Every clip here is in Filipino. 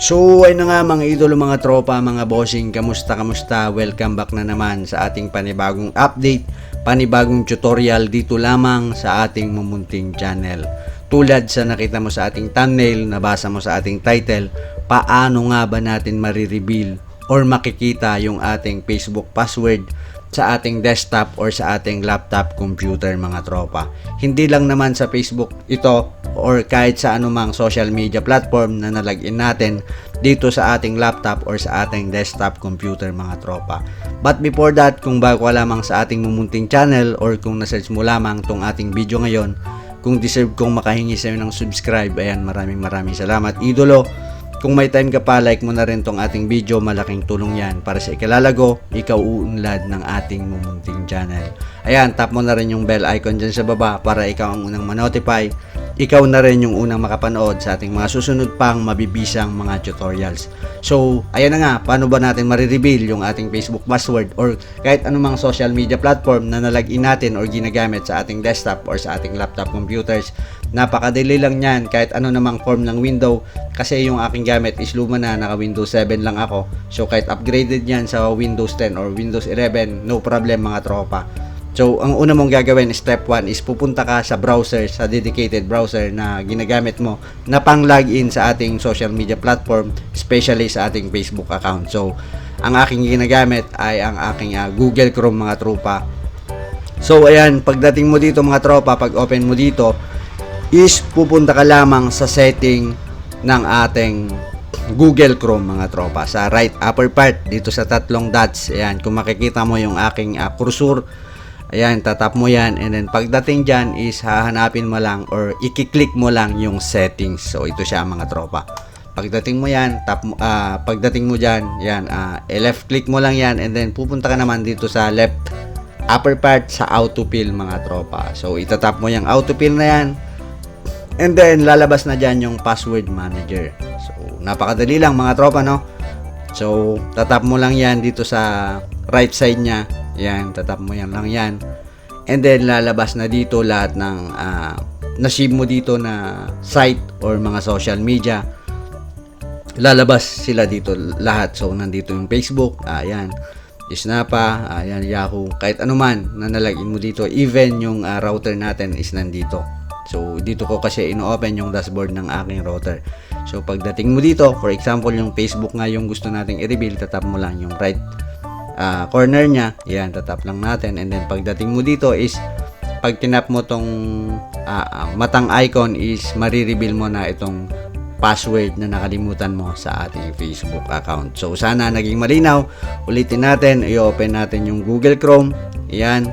So, ay na nga mga idolo, mga tropa, mga bossing, kamusta, kamusta? Welcome back na naman sa ating panibagong update, panibagong tutorial dito lamang sa ating mumunting channel. Tulad sa nakita mo sa ating thumbnail, nabasa mo sa ating title, paano nga ba natin marireveal or makikita yung ating Facebook password sa ating desktop or sa ating laptop computer mga tropa. Hindi lang naman sa Facebook ito or kahit sa anumang social media platform na nalagin natin dito sa ating laptop or sa ating desktop computer mga tropa. But before that, kung bago ka lamang sa ating mumunting channel or kung nasearch mo lamang tong ating video ngayon, kung deserve kong makahingi sa'yo ng subscribe, ayan maraming maraming salamat idolo. Kung may time ka pa, like mo na rin tong ating video, malaking tulong yan para sa ikalalago, ikaw uunlad ng ating mumunting channel. Ayan, tap mo na rin yung bell icon dyan sa baba para ikaw ang unang manotify. Ikaw na rin yung unang makapanood sa ating mga susunod pang mabibisang mga tutorials. So, ayan na nga, paano ba natin marireveal yung ating Facebook password or kahit anumang social media platform na nalagin natin or ginagamit sa ating desktop or sa ating laptop computers. Napakadali lang yan kahit ano namang form ng window kasi yung aking gamit is luma na naka Windows 7 lang ako. So kahit upgraded yan sa Windows 10 or Windows 11, no problem mga tropa. So ang una mong gagawin step 1 is pupunta ka sa browser, sa dedicated browser na ginagamit mo na pang login sa ating social media platform, especially sa ating Facebook account. So ang aking ginagamit ay ang aking ah, Google Chrome mga tropa. So ayan, pagdating mo dito mga tropa, pag open mo dito, is pupunta ka lamang sa setting ng ating Google Chrome mga tropa sa right upper part dito sa tatlong dots ayan kung makikita mo yung aking uh, cursor ayan tatap mo yan and then pagdating dyan is hahanapin mo lang or i-click mo lang yung settings so ito siya mga tropa pagdating mo yan tap uh, pagdating mo dyan yan uh, left click mo lang yan and then pupunta ka naman dito sa left upper part sa autofill mga tropa so itatap mo yung autofill na yan And then, lalabas na dyan yung password manager. So, napakadali lang mga tropa, no? So, tatap mo lang yan dito sa right side niya. Yan, tatap mo yan lang yan. And then, lalabas na dito lahat ng uh, nasib mo dito na site or mga social media. Lalabas sila dito lahat. So, nandito yung Facebook. Ayan. Snapa, ayan, Yahoo, kahit anuman na nalagin mo dito. Even yung uh, router natin is nandito. So, dito ko kasi ino-open yung dashboard ng aking router. So, pagdating mo dito, for example, yung Facebook nga yung gusto nating i-reveal, tatap mo lang yung right uh, corner niya. Yan, tatap lang natin. And then, pagdating mo dito is, pag tinap mo tong uh, matang icon is, marireveal mo na itong password na nakalimutan mo sa ating Facebook account. So, sana naging malinaw. Ulitin natin, i-open natin yung Google Chrome. Yan,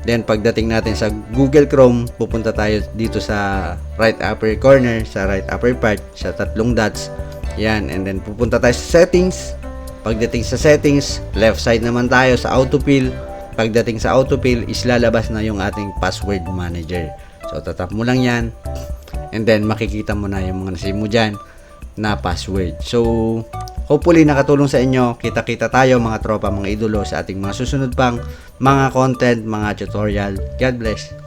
Then pagdating natin sa Google Chrome, pupunta tayo dito sa right upper corner, sa right upper part, sa tatlong dots. Yan, and then pupunta tayo sa settings. Pagdating sa settings, left side naman tayo sa autofill. Pagdating sa autofill, is lalabas na yung ating password manager. So tatap mo lang yan. And then makikita mo na yung mga nasave mo dyan na password. So, Hopefully nakatulong sa inyo. Kita-kita tayo mga tropa, mga idolo sa ating mga susunod pang mga content, mga tutorial. God bless.